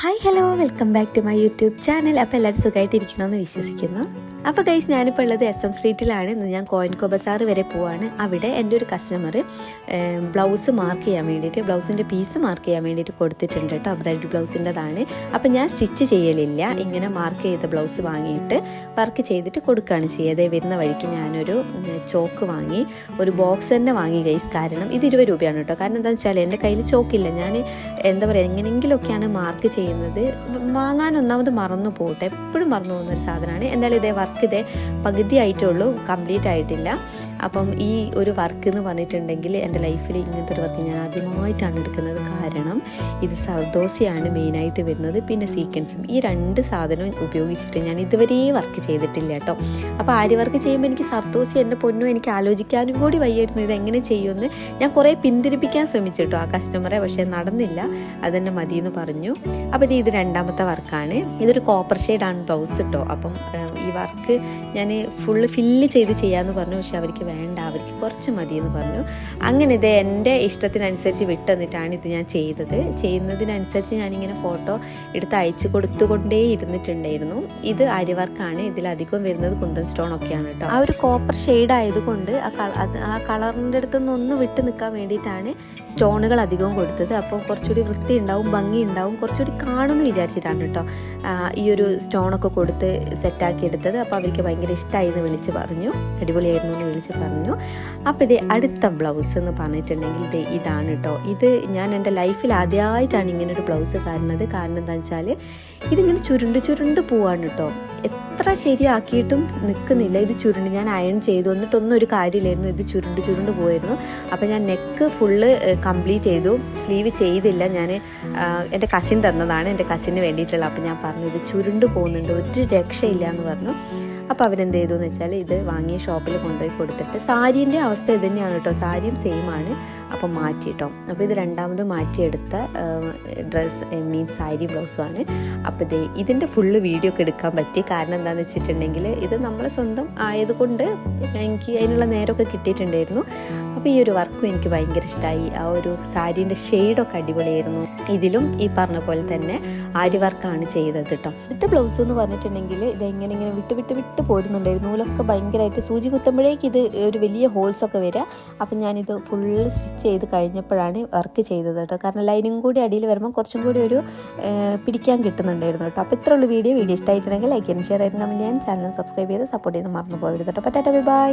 Hi hello welcome back to my YouTube channel അപ്പോൾ എല്ലാവരും സുഖമായിട്ടിരിക്കണമെന്ന് വിശ്വസിക്കുന്നു. അപ്പോൾ ഗൈസ് ഞാനിപ്പോൾ ഉള്ളത് എസ് എം സ്ട്രീറ്റിലാണ് ഇന്ന് ഞാൻ കോയിൻ കോബസാർ വരെ പോവാണ്. അവിടെ എന്റെ ഒരു കസ്റ്റമർ ബ്ലൗസ് മാർക്ക് ചെയ്യാൻ വേണ്ടിയിട്ട് ബ്ലൗസിന്റെ പീസ് മാർക്ക് ചെയ്യാൻ വേണ്ടിയിട്ട് കൊടുത്തിട്ടുണ്ട് കേട്ടോ. ബ്രൈഡ് ബ്ലൗസിന്റെതാണ് അപ്പോൾ ഞാൻ സ്റ്റിച്ച് ചെയ്യലില്ല. ഇങ്ങനെ മാർക്ക് ചെയ്ത ബ്ലൗസ് വാങ്ങിയിട്ട് വർക്ക് ചെയ്തിട്ട് കൊടുക്കുകയാണ് ചെയ്തത്. വരുന്ന വഴിക്ക് ഞാനൊരു ചോക്ക് വാങ്ങി ഒരു ബോക്സ് തന്നെ വാങ്ങി ഗൈസ് കാരണം ഇത് ഇരുപത് രൂപയാണ് കേട്ടോ. കാരണം എന്താണെന്ന് വെച്ചാൽ എന്റെ കയ്യിൽ ചോക്കില്ല. ഞാൻ എന്താ പറയുക എങ്ങനെയെങ്കിലുമൊക്കെയാണ് മാർക്ക് ചെയ്യുന്നത് വാങ്ങാൻ ഒന്നാമത് മറന്നു പോകട്ടെ എപ്പോഴും മറന്നു പോകുന്ന ഒരു സാധനമാണ്. എന്തായാലും ഇതേ വർക്ക് ഇതേ പകുതി ആയിട്ടുള്ളൂ. കംപ്ലീറ്റ് ആയിട്ടില്ല. അപ്പം ഈ ഒരു വർക്ക് എന്ന് പറഞ്ഞിട്ടുണ്ടെങ്കിൽ എന്റെ ലൈഫിൽ ഇങ്ങനത്തെ ഒരു വർക്ക് ഞാൻ ആദ്യമായിട്ടാണ് എടുക്കുന്നത്. കാരണം ഇത് സർദോസിയാണ് മെയിനായിട്ട് വരുന്നത്. പിന്നെ സീക്വൻസും ഈ രണ്ട് സാധനവും ഉപയോഗിച്ചിട്ട് ഞാൻ ഇതുവരെ വർക്ക് ചെയ്തിട്ടില്ല കേട്ടോ. അപ്പോൾ ആര്യ വർക്ക് ചെയ്യുമ്പോൾ എനിക്ക് സർദോസി എന്റെ പൊന്നും എനിക്ക് ആലോചിക്കാനും കൂടി വയ്യായിരുന്നു. ഇത് എങ്ങനെ ചെയ്യുമെന്ന് ഞാൻ കുറേ പിന്തിരിപ്പിക്കാൻ ശ്രമിച്ചു ആ കസ്റ്റമറെ പക്ഷേ നടന്നില്ല. അതെന്നെ മതിയെന്ന് പറഞ്ഞു. അപ്പോൾ ഇത് ഇത് രണ്ടാമത്തെ വർക്കാണ് ഇതൊരു കോപ്പർ ഷെയ്ഡാണ് ബ്ലൗസ് കേട്ടോ അപ്പം ഈ വർക്ക് ഞാൻ ഫുള്ള് ഫില്ല് ചെയ്ത് ചെയ്യാമെന്ന് പറഞ്ഞു. പക്ഷേ അവർക്ക് വേണ്ട. അവർക്ക് കുറച്ച് മതിയെന്ന് പറഞ്ഞു. അങ്ങനെ ഇത് എന്റെ ഇഷ്ടത്തിനനുസരിച്ച് വിട്ടുതന്നിട്ടാണ് ഇത് ഞാൻ ചെയ്തത്. ചെയ്യുന്നതിനനുസരിച്ച് ഞാനിങ്ങനെ ഫോട്ടോ എടുത്ത് അയച്ചു കൊടുത്തുകൊണ്ടേ ഇരുന്നിട്ടുണ്ടായിരുന്നു ഇത് അരി വർക്കാണ് ഇതിലധികം വരുന്നത് കുന്തൻ സ്റ്റോൺ ഒക്കെയാണ് കേട്ടോ ആ ഒരു കോപ്പർ ഷെയ്ഡ് ആയതുകൊണ്ട് ആ ആ കളറിന്റെ അടുത്ത് ഒന്ന് വിട്ട് നിൽക്കാൻ വേണ്ടിയിട്ടാണ് സ്റ്റോണുകൾ അധികവും കൊടുത്തത്. അപ്പോൾ കുറച്ചുകൂടി വൃത്തി ഉണ്ടാവും ഭംഗി ഉണ്ടാവും കുറച്ചുകൂടി കാണുമെന്ന് വിചാരിച്ചിട്ടാണ് കേട്ടോ ഈ ഒരു സ്റ്റോണൊക്കെ കൊടുത്ത് സെറ്റാക്കി എടുത്തത്. അപ്പോൾ അവർക്ക് ഭയങ്കര ഇഷ്ടമായി എന്ന് വിളിച്ച് പറഞ്ഞു. അടിപൊളിയായിരുന്നു എന്ന് വിളിച്ച് പറഞ്ഞു. അപ്പോൾ ഇത് അടുത്ത ബ്ലൗസ് എന്ന് പറഞ്ഞിട്ടുണ്ടെങ്കിൽ ഇത് ഇതാണ് കേട്ടോ ഇത് ഞാൻ എന്റെ ലൈഫിൽ ആദ്യമായിട്ടാണ് ഇങ്ങനെ ഒരു ബ്ലൗസ് കാണുന്നത് കാരണം എന്താണെന്ന് വെച്ചാൽ ഇതിങ്ങനെ ചുരുണ്ട് ചുരുണ്ട് പോവാണ് കേട്ടോ എത്ര ശരിയാക്കിയിട്ടും നിൽക്കുന്നില്ല ഇത് ചുരുണ്ട്. ഞാൻ അയൺ ചെയ്തു. എന്നിട്ടൊന്നും ഒരു കാര്യമില്ലായിരുന്നു. ഇത് ചുരുണ്ട് ചുരുണ്ട് പോയിരുന്നു. അപ്പോൾ ഞാൻ നെക്ക് ഫുള്ള് കംപ്ലീറ്റ് ചെയ്തു. സ്ലീവ് ചെയ്തില്ല. ഞാൻ എന്റെ കസിൻ തന്നതാണ്. എന്റെ കസിന് വേണ്ടിയിട്ടുള്ള. അപ്പോൾ ഞാൻ പറഞ്ഞു ഇത് ചുരുണ്ട് പോകുന്നുണ്ട്. ഒരു രക്ഷയില്ല എന്ന് പറഞ്ഞു. അപ്പോൾ അവരെന്ത് ചെയ്തു എന്ന് വെച്ചാൽ ഇത് വാങ്ങിയ ഷോപ്പിൽ കൊണ്ടുപോയി കൊടുത്തിട്ട് സാരീന്റെ അവസ്ഥ ഇത് തന്നെയാണ് കേട്ടോ. സാരിയും സെയിം ആണ്. അപ്പോൾ മാറ്റി കേട്ടോ അപ്പോൾ ഇത് രണ്ടാമത് മാറ്റിയെടുത്ത ഡ്രസ്സ് മീൻസ് സാരി ബ്ലൗസുമാണ് അപ്പോൾ ഇത് ഇതിന്റെ ഫുള്ള് വീഡിയോ ഒക്കെ എടുക്കാൻ പറ്റി. കാരണം എന്താണെന്ന് വെച്ചിട്ടുണ്ടെങ്കിൽ ഇത് നമ്മൾ സ്വന്തം ആയതുകൊണ്ട് എനിക്ക് അതിനുള്ള നേരമൊക്കെ കിട്ടിയിട്ടുണ്ടായിരുന്നു. അപ്പോൾ ഈ ഒരു വർക്കും എനിക്ക് ഭയങ്കര ഇഷ്ടമായി ആ ഒരു സാരീന്റെ ഷെയ്ഡൊക്കെ അടിപൊളിയായിരുന്നു. ഇതിലും ഈ പറഞ്ഞ പോലെ തന്നെ ആരി വർക്കാണ് ചെയ്തത് കേട്ടോ. അടുത്ത ബ്ലൗസ് എന്ന് പറഞ്ഞിട്ടുണ്ടെങ്കിൽ ഇത് എങ്ങനെ ഇങ്ങനെ വിട്ട് വിട്ട് വിട്ട് പോരുന്നുണ്ടായിരുന്നു. നൂലൊക്കെ ഭയങ്കരമായിട്ട് സൂചി കുത്തുമ്പോഴേക്ക് ഇത് ഒരു വലിയ ഹോൾസൊക്കെ വരിക. അപ്പം ഞാനിത് ഫുള്ള് സ്റ്റിച്ച് ചെയ്ത് കഴിഞ്ഞപ്പോഴാണ് വർക്ക് ചെയ്തത് കേട്ടോ. കാരണം ലൈനും കൂടി അടിയിൽ വരുമ്പോൾ കുറച്ചും കൂടി ഒരു പിടിക്കാൻ കിട്ടുന്നുണ്ടായിരുന്നു കേട്ടോ. അപ്പോൾ ഇത്ര ഉള്ള വീഡിയോ വീഡിയോ ഇഷ്ടമായിട്ടുണ്ടെങ്കിൽ ലൈക്ക് ചെയ്യണം ഷെയർ ചെയ്യാൻ കമന്റ് ചെയ്യാൻ ചാനൽ സബ്സ്ക്രൈബ് ചെയ്ത് സപ്പോർട്ട് ചെയ്യാൻ മറന്നു പോകരുത് കേട്ടോ. പറ്റാറ്റ ബൈ